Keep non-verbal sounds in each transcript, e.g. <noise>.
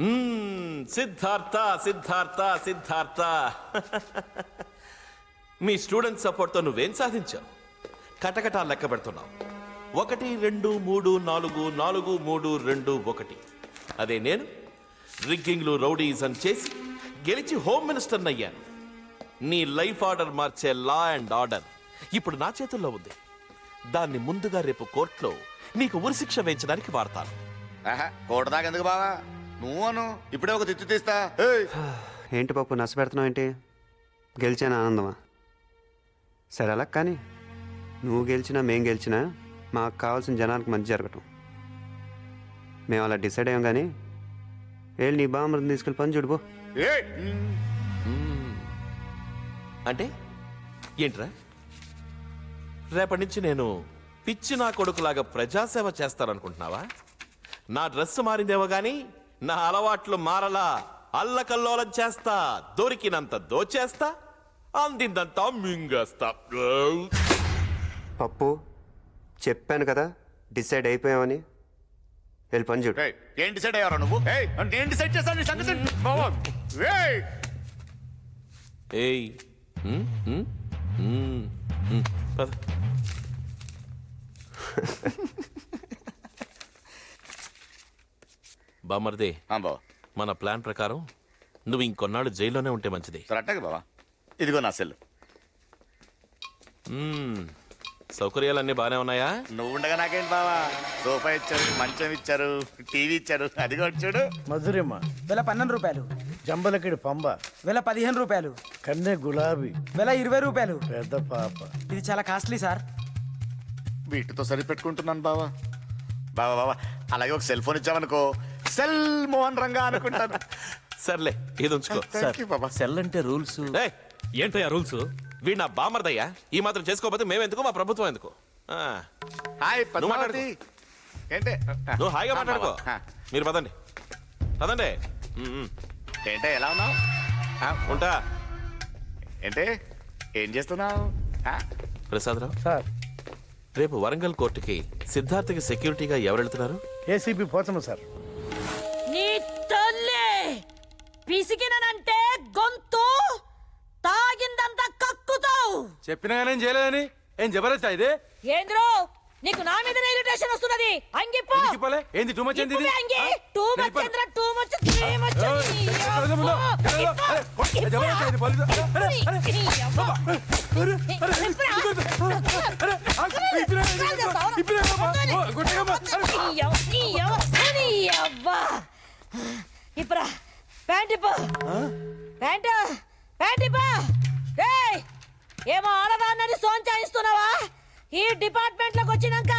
సిద్ధార్థ సిద్ధార్థ సిద్ధార్థ. <laughs> మీ student సపోర్ట్తో నువ్వేం సాధించావు? కటకటా లెక్క పెడుతున్నావు. ఒకటి రెండు మూడు నాలుగు నాలుగు మూడు రెండు ఒకటి. అదే నేను రిగ్గింగ్లు రౌడీజం చేసి గెలిచి హోమ్ మినిస్టర్ అయ్యాను. నీ లైఫ్ ఆర్డర్ మార్చే లా అండ్ ఆర్డర్ ఇప్పుడు నా చేతుల్లో ఉంది. దాన్ని ముందుగా రేపు కోర్టులో నీకు ఉరిశిక్ష వేయించడానికి వాడతాను. కోర్టు దాకా ఎందుకు బావా? నువ్వు అను ఇప్పుడే ఒక తిట్టు తీస్తా. ఏయ్, <sighs> ఏంటి పప్పు నష్టపెడుతున్నావు ఏంటి? గెలిచాను ఆనందమా? సరే అలా కానీ నువ్వు గెలిచినా మేం గెలిచినా మాకు కావాల్సిన జనానికి మంచి జరగటం. మేము అలా డిసైడ్ అయ్యాం కానీ వెళ్ళి నీ బామ్మని తీసుకెళ్ళి పని చూడుపో ఏయ్, అంటే? ఏంట్రా? రేపటి నుంచి నేను పిచ్చి నా కొడుకులాగా ప్రజాసేవ చేస్తాననుకుంటున్నావా? నా డ్రెస్ మారిందేమో గాని నా అలవాట్లు మారలా అల్లకల్లోలం చేస్తా దొరికినంత దోచేస్తా అందిందంతా మింగేస్తా. పప్పు చెప్పాను కదా డిసైడ్ అయిపోయామని వెళ్ళి పని చూడు. ఏయ్, ఏం డిసైడ్ అయ్యారా నువ్వు? ఏయ్, నేను డిసైడ్ చేస్తాను నీ సంగతి? బావా ఏయ్. ఏయ్ ఉమ్, ఉమ్, ఉమ్, ఉమ్, పద. <laughs> బామర్దే ఆ, బావా. మన ప్లాన్ ప్రకారం నువ్వు ఇంకొన్నాళ్ళు జైల్లోనే ఉంటే మంచిది. సరే అట్టగే బావా. ఇదిగో నా సెల్ మ్మ్. సౌకర్యాలన్నీ బాగానే ఉన్నాయా? నువ్వు ఉండగా నాకేంటి బావా? సోఫా ఇచ్చారు మంచం ఇచ్చారు టీవీ ఇచ్చారు. అదిగో చూడు. మధురిమ వేల పన్నెండు రూపాయలు. జంబలకిడి పంబ. వేల పదిహేను రూపాయలు. కన్నె గులాబీ. వేల ఇరవై రూపాయలు. పెద్ద పాప. ఇది చాలా కాస్ట్లీ సార్. వీటితో సరిపెట్టుకుంటున్నాను బావా. బావా బావా. అలాగే ఒక సెల్ ఫోన్ ఇచ్చావనుకో సెల్ మోహన్ రంగా అనుకుంటాను. సర్లే ఇది ఉంచుకో. Thank you, బాబా. సెల్ అంటే రూల్స్. ఏయ్, ఏంటయ్యా రూల్స్? వీడు నా బామర్దయ్యా ఈ మాత్రం చేసుకోకపోతే మేమెందుకు? మా ప్రభుత్వం ఎందుకు? ఆ, హాయ్ నువ్వు పద్మావతి. ఏంటే? నువ్వు హాయిగా మాట్లాడుకో. ఆ, మీరు పదండి. పదండి. ఏంటే ఎలా ఉన్నావు? ఆ, ఉంటా. ఏంటే ఏం చేస్తున్నావు? ఆ, ప్రసాదరావు? సార్. రేపు వరంగల్ కోర్టుకి సిద్ధార్థకి సెక్యూరిటీగా ఎవరు వెళ్తున్నారు ఏసీపీ పోచమ్మ సార్. పిసికినంటే గొంతు తాగిందంతా కక్కుతావు చెప్పినా కానీ ఏం చేయలేదని ఏం జబర్దస్త్ ఇది ఏంద్రో నీకు నా మీద ఇరిటేషన్ వస్తున్నది అంగిపో ఇవ్వలే? ఏంది too much ఏంది అంగి? Too much. Chandra too much three much ఇప్పుడా ప్యాంట్ ఇప్పు ప్యాంట్ ప్యాంట్ ఇప్పు ఏయ్ ఏమో ఆడదాన్నని సోంచాయిస్తున్నావా? ఈ డిపార్ట్మెంట్లోకి వచ్చినాక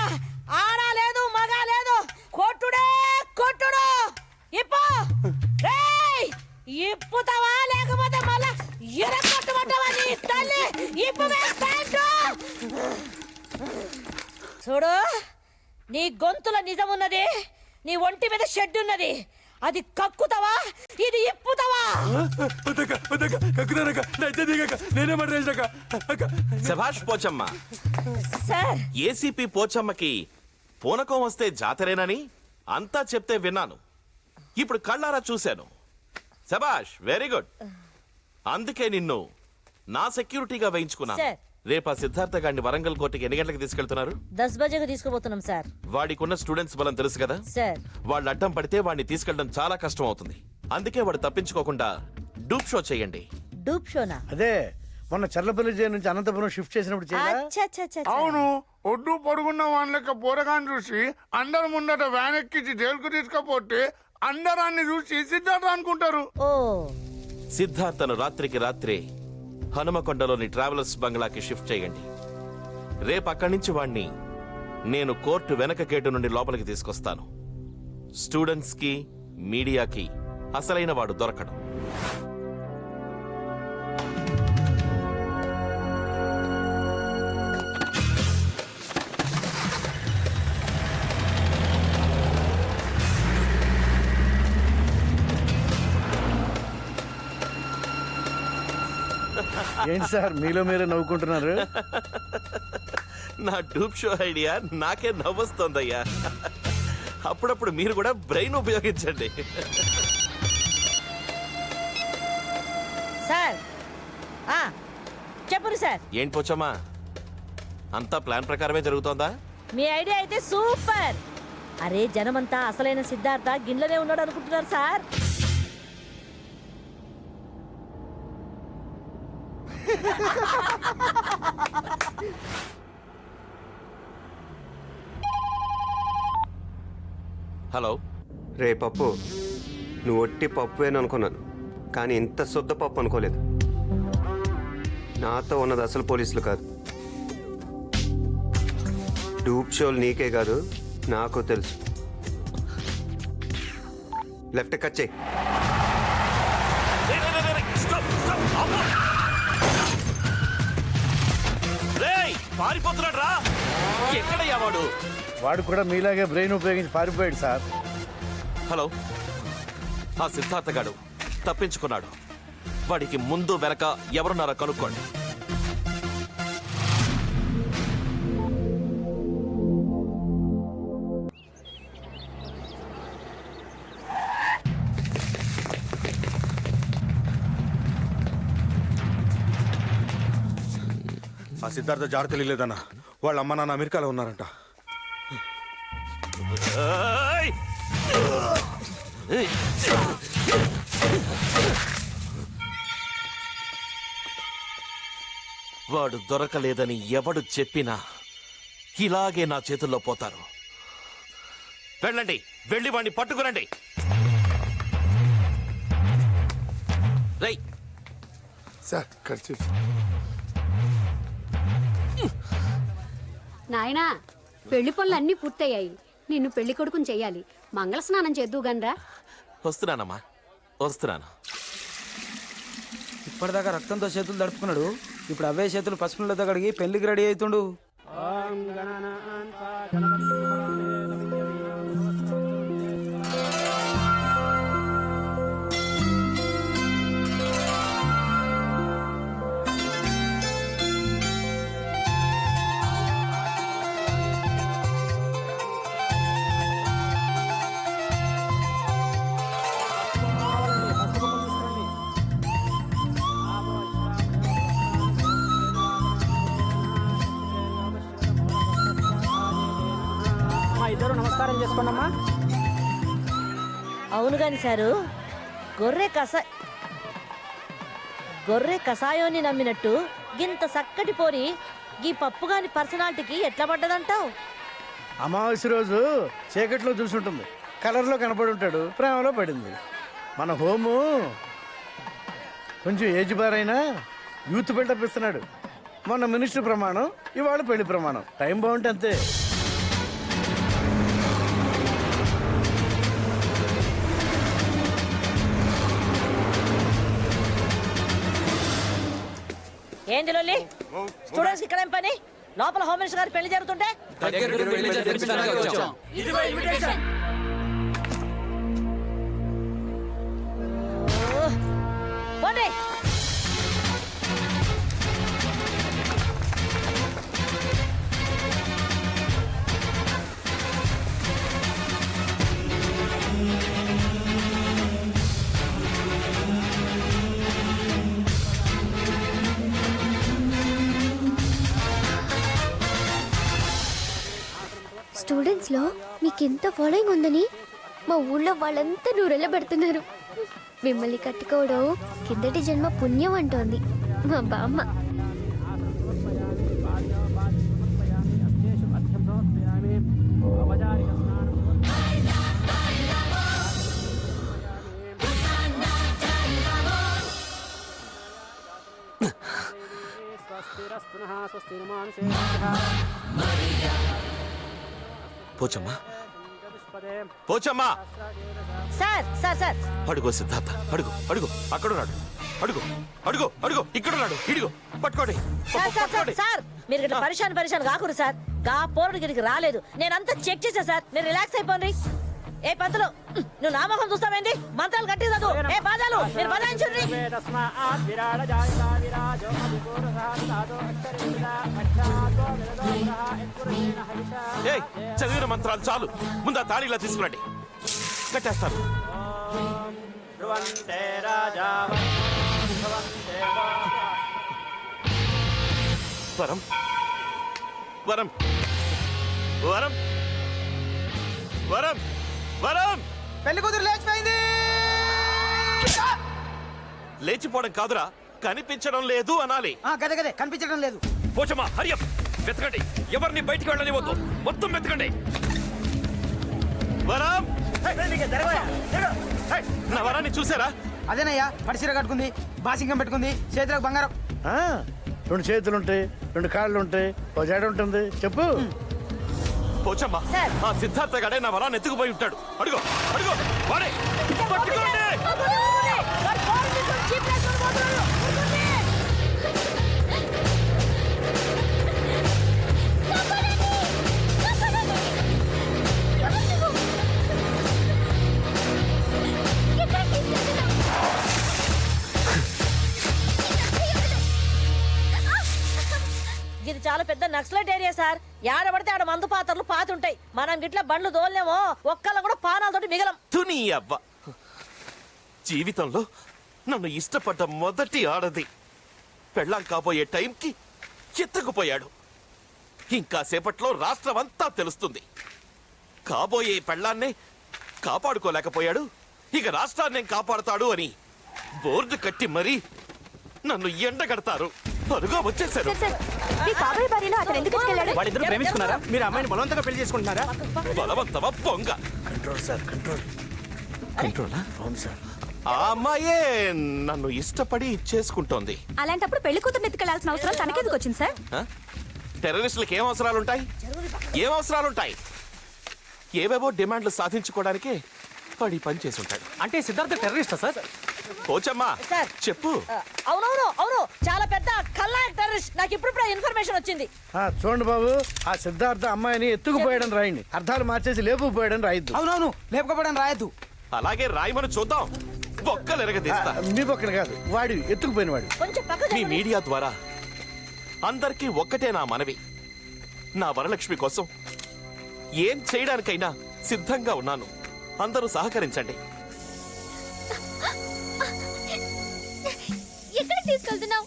ఆడ లేదు మగ లేదు. కొట్టుడే కొట్టుడు. ఇప్పు. రేయ్ ఇప్పుతావా? లేకపోతే మళ్ళా ఎరగొట్టమంటావా నీ తల్లి? ఇప్పు ప్యాంటు. చూడు నీ గొంతుల నిజమున్నది నీ ఒంటి మీద షెడ్ ఉన్నది అది కక్కుతావా? ఇది ఇప్పుతావా? నేనే మాట శభాష్ పోచమ్మ. సార్. ఏసీపీ పోచమ్మకి పూనకం వస్తే జాతరేనని అంతా చెప్తే విన్నాను. ఇప్పుడు కళ్ళారా చూశాను. శభాష్ వెరీ గుడ్ అందుకే నిన్ను నా సెక్యూరిటీగా వేయించుకున్నాను. సార్. రేపా సిద్ధార్థ గారిని వరంగల్ కోర్టుకి ఎన్ని గంటలకు తీసుకెళ్తున్నారు? దస్ బజేకు తీసుకుపోతున్నాం సార్. వాడికి ఉన్న స్టూడెంట్స్ బలం తెలుసు కదా? సార్. వాళ్ళు అడ్డం పడితే వాడిని తీసుకెళ్ళడం చాలా కష్టం అవుతుంది. అందుకే వాడు తప్పించుకోకుండా డూప్ షో చేయండి. డూప్ షోనా? అదే మొన్న చర్లపల్లి జైలు నుంచి అనంతపురం షిఫ్ట్ చేసినప్పుడు అవును ఒడ్డు పొడుగున్న వాళ్ళకి పూరగాన్ని చూసి అందరు ముందట వ్యాన్ ఎక్కించి జైలుకు తీసుకపోతే అందరాన్ని చూసి సిద్ధార్థ అనుకుంటారు. ఓ. సిద్ధార్థను రాత్రికి రాత్రే హనుమకొండలోని ట్రావెలర్స్ బంగ్లాకి షిఫ్ట్ చేయండి. రేపు అక్కడి నుంచి వాణ్ణి నేను కోర్టు వెనక గేటు నుండి లోపలికి తీసుకొస్తాను. స్టూడెంట్స్కి మీడియాకి అసలైన వాడు దొరకడం. ఏం సార్ మీలో మీరే నవ్వుకుంటున్నారు? నా డూప్ షో ఐడియా నాకే నవ్వొస్తుందయ్యా. అప్పుడప్పుడు మీరు కూడా బ్రెయిన్ ఉపయోగించండి. సార్ చెప్పరు సార్. ఏంటి పోచమ్మా? అంతా ప్లాన్ ప్రకారమే జరుగుతోందా? మీ ఐడియా అయితే సూపర్. అరే జనమంతా అసలైన సిద్ధార్థ గిన్నెలోనే ఉన్నాడు అనుకుంటున్నారు సార్. హలో రే పప్పు నువ్వు ఒట్టి పప్పువేను అనుకున్నాను కానీ ఇంత శుద్ధ పప్పు అనుకోలేదు నాతో ఉన్నది అసలు పోలీసులు కాదు డూప్ షోలు నీకే కాదు నాకు తెలుసు లెఫ్ట్ కట్ చేయి పారిపోతున్నాడు రా ఎక్కడయ్యా వాడు? వాడు కూడా మీలాగే బ్రెయిన్ ఉపయోగించి పారిపోయాడు సార్. హలో. ఆ సిద్ధార్థ గాడు తప్పించుకున్నాడు. వాడికి ముందు వెనక ఎవరున్నారో కనుక్కోండి. సిద్ధార్థ జాడ తెలియలేదన్న వాళ్ళ అమ్మ నాన్న అమెరికాలో ఉన్నారంట! వాడు దొరకలేదని ఎవడు చెప్పినా ఇలాగే నా చేతుల్లో పోతారు. వెళ్ళండి వెళ్ళి వాడిని పట్టుకురండి. రై సార్ ఖర్చు నాయనా పెళ్ళి పనులు అన్నీ పూర్తయ్యాయి. నిన్ను పెళ్ళి కొడుకుని చెయ్యాలి. మంగళ స్నానం చేద్దు గనరా వస్తున్నానమ్మా. వస్తున్నాను. ఇప్పటిదాకా రక్తంతో చేతులు దడుపుకున్నాడు ఇప్పుడు అవే చేతులు పసుపు నీళ్ళతో కడిగి పెళ్ళికి రెడీ అవుతుండు. ఇద్దరు నమస్కారం చేసుకోండమ్మా అవును గాని సారు గొర్రె కస గొర్రె కషాయోని నమ్మినట్టు గింత చక్కటి పోరి గీ పప్పు గాని పర్సనాలిటీకి ఎట్లా పడ్డదంటావు? అమావాస్య రోజు చీకట్లో చూసుంటుంది. కలర్లో కనపడి ఉంటాడు ప్రేమలో పడింది. మన హోము కొంచెం ఏజ్ బార్ అయినా యూత్ బిల్డప్ ఇస్తున్నాడు. మొన్న మినిస్టర్ ప్రమాణం ఇవాళ పెళ్ళి ప్రమాణం. టైం బాగుంటే అంతే. ఏంది లొల్లి స్టూడెంట్స్ ఇక్కడ ఏం పని? లోపల హోమ్ మినిస్టర్ గారి పెళ్ళి జరుగుతుంటే? స్టూడెంట్స్లో నీకెంత ఫాలోయింగ్ ఉందని మా ఊళ్ళో వాళ్ళంతా నూరెళ్ళ పెడుతున్నారు. మిమ్మల్ని కట్టుకోవడం కిందటి జన్మ పుణ్యం అంటోంది. మా బామ్మ. Pochamma? Pochamma! Sir sir sir. అడుగు సిద్ధార్థ అడుగు అడుగు అక్కడున్నాడు. అడుగు అడుగు అడుగు ఇక్కడున్నాడు. ఇడుగు పట్టుకోండి. సార్ సార్ సార్ పట్టుకోండి. సార్. మీరు ఇట్లా పరిశాన్ పరిశాన్ కాకూడదు సార్. గా పోరుడు గిరికి రాలేదు. నేనంతా చెక్ చేశా సార్. మీరు రిలాక్స్ అయిపోండి. ఏ పంతులు నువ్వు నామకం చూస్తావేంటి? మంత్రాలు కట్టి చదువు. ఏ బాధాలు మీరు బదాయించండి చదివిన మంత్రాలు చాలు. ముందు ఆ తాళిలా తీసుకురండి. కట్టేస్తాను. వరం. వరం. వరం. వరం. వరం. పెళ్ళి కూతురు లేచిపోయింది. లేచిపోవడం కాదురా. కనిపించడం లేదు అనాలి. కదే కదే కనిపించడం లేదు. పోచమ్మా హరియప్ వెతకండి. ఎవరిని బయటికి వెళ్ళనివ్వద్దు. మొత్తం వెతకండి. వరం! నా వరాన్ని చూసారా? అదేనయ్యా పడిసీర కట్టుకుంది బాసింగం పెట్టుకుంది చేతులకు బంగారం. ఆ, రెండు చేతులు ఉంటాయి రెండు కాళ్ళు ఉంటాయి ఒక జడ ఉంటుంది. చెప్పు. పోచమ్మా. ఆ సిద్ధార్థ గడే నా వరాన్ని ఎత్తుకుపోయి ఉంటాడు. అడుగు అడుగు వాడే. పట్టుకోండి నక్సలైట్ ఏరియా సార్. ఏడబడితే ఆడ మందు పాత్రలు పాతుంటాయి. మనం గిట్ల బండ్లు దోలేమో ఒక్కళ్ళ కూడా పానాలతోటి మిగలం. తుని అవ్వ. జీవితంలో నన్ను ఇష్టపడ్డ మొదటి ఆడది. పెళ్ళాం కాబోయే టైంకి ఎత్తుకుపోయాడు ఇంకా సేపట్లో రాష్ట్రం అంతా తెలుస్తుంది. కాబోయే పెళ్ళాన్నే కాపాడుకోలేకపోయాడు. ఇక రాష్ట్రాన్ని కాపాడుతాడు అని బోర్డు కట్టి మరీ నన్ను ఎండగడతారు. వాళ్ళిద్దరు ప్రేమించుకున్నారా? మీరు అమ్మాయిని బలవంతంగా పెళ్ళి చేసుకుంటున్నారా? బలవంతమ పొంగ కంట్రోల్ సార్ కంట్రోల్ కంట్రోలా అవును సార్ ఆ అమ్మాయే నన్ను ఇష్టపడి చేసుకుంటోంది. అలాంటప్పుడు పెళ్ళి కూతురు ఎత్తుకెళ్ళాల్సిన అవసరం తనకెందుకు వచ్చింది సార్? టెర్రరిస్టులకు ఏం అవసరాలుంటాయి? ఏం అవసరాలుంటాయి? ఏవేవో డిమాండ్లు సాధించుకోవడానికే వాడి పని చేసుంటాడు అంటే సిద్ధార్థ టెర్రరిస్టా సార్ పోచమ్మా సార్. చెప్పు. అవునవును అవును చాలా పెద్ద కల్లాయక్ టెర్రరిస్ట్ నాకు ఇప్పుడు ఇన్ఫర్మేషన్ వచ్చింది. ఆ, చూడండి బాబు ఆ సిద్ధార్థ అమ్మాయిని ఎత్తుకుపోయాడని రాయండి అర్థాలు మార్చేసి లేపుకుపోయాడని రాయద్దు. అవునవును లేపకపోవడం రాయద్దు. అలాగే రాయమని చూద్దాం. బొక్కలు ఎరగదీస్తా. మీ పక్కన కాదు వాడి ఎత్తుకుపోయిన వాడు కొంచెం పక్క మీ మీడియా ద్వారా అందరికీ ఒక్కటే నా మనవి. నా వరలక్ష్మి కోసం ఏం చేయడానికైనా సిద్ధంగా ఉన్నాను. అందరూ సహకరించండి. ఎక్కడికి తీసుకెళ్తున్నావు?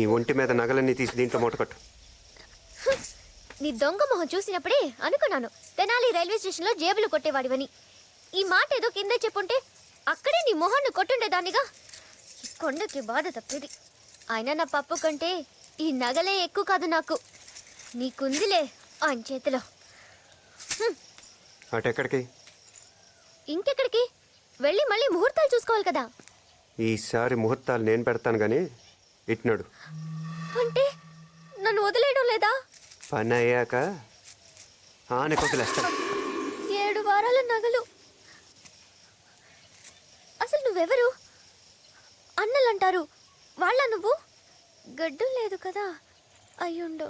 నీ ఒంటి మీద నగలన్నీ తీసి దీంట్లో మూటకట్టు నీ దొంగ మొహం చూసినప్పుడే అనుకున్నాను. తెనాలి రైల్వే స్టేషన్లో జేబులు కొట్టేవాడివని. ఈ మాట ఏదో కిందే చెప్పుంటే అక్కడే నీ మొహాన్ని కొట్టుండేదానిగా ఈ కొండకి బాధ తప్పేది. అయినా నా పప్పు కంటే ఈ నగలే ఎక్కువ కాదు నాకు. నీకుందిలే ఆయన చేతిలో. అటెక్కడికి ఇంకెక్కడికి? వెళ్ళి మళ్ళీ ముహూర్తాలు చూసుకోవాలి కదా. ఈసారి ముహూర్తాలు నేను పెడతాను కానీ ఇట్నాడు. అంటే నన్ను వదిలేయడం లేదా? పని అయ్యాక ఆనకు వదిలేస్తాను ఏడు వారాల నగలు. అసలు నువ్వెవరు? అన్నలంటారు. వాళ్ళ నువ్వు? గడ్డు లేదు కదా అయ్యుండు.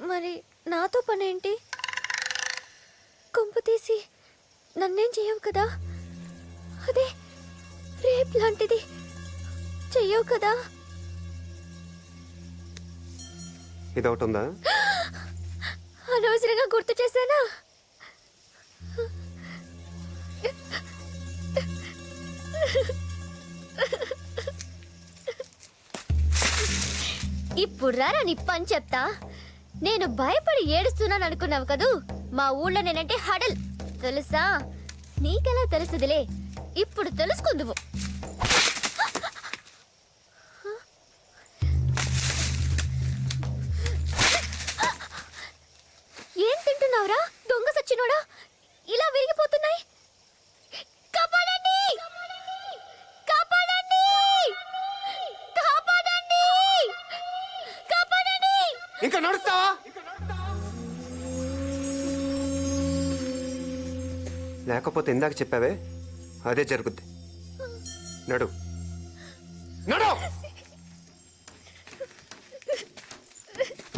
మరి నాతో పనేంటి? కొంపు తీసి నన్నేం చేయవు కదా? అదే రేప్ లాంటిది. చెయ్యవు కదా. ఇది ఒకటి ఉందా అనవసరంగా గుర్తు చేశానా? ఇప్పుడు రారా నీ పని చెప్తా. నేను భయపడి ఏడుస్తున్నాను అనుకున్నావు కదూ? మా ఊళ్ళో నేనంటే హడల్. తెలుసా? నీకెలా తెలుసుదిలే? ఇప్పుడు తెలుసుకుందువు. ఏం దొంగ సచ్చినోడా? ఇలా విరిగిపోతున్నాయి. కాపాడండి! కాపాడండి! కాపాడండి! కాపాడండి! ఇంకా నడుస్తావా లేకపోతే ఇందాక చెప్పావే అదే జరుగుద్ది. నడు. నడు.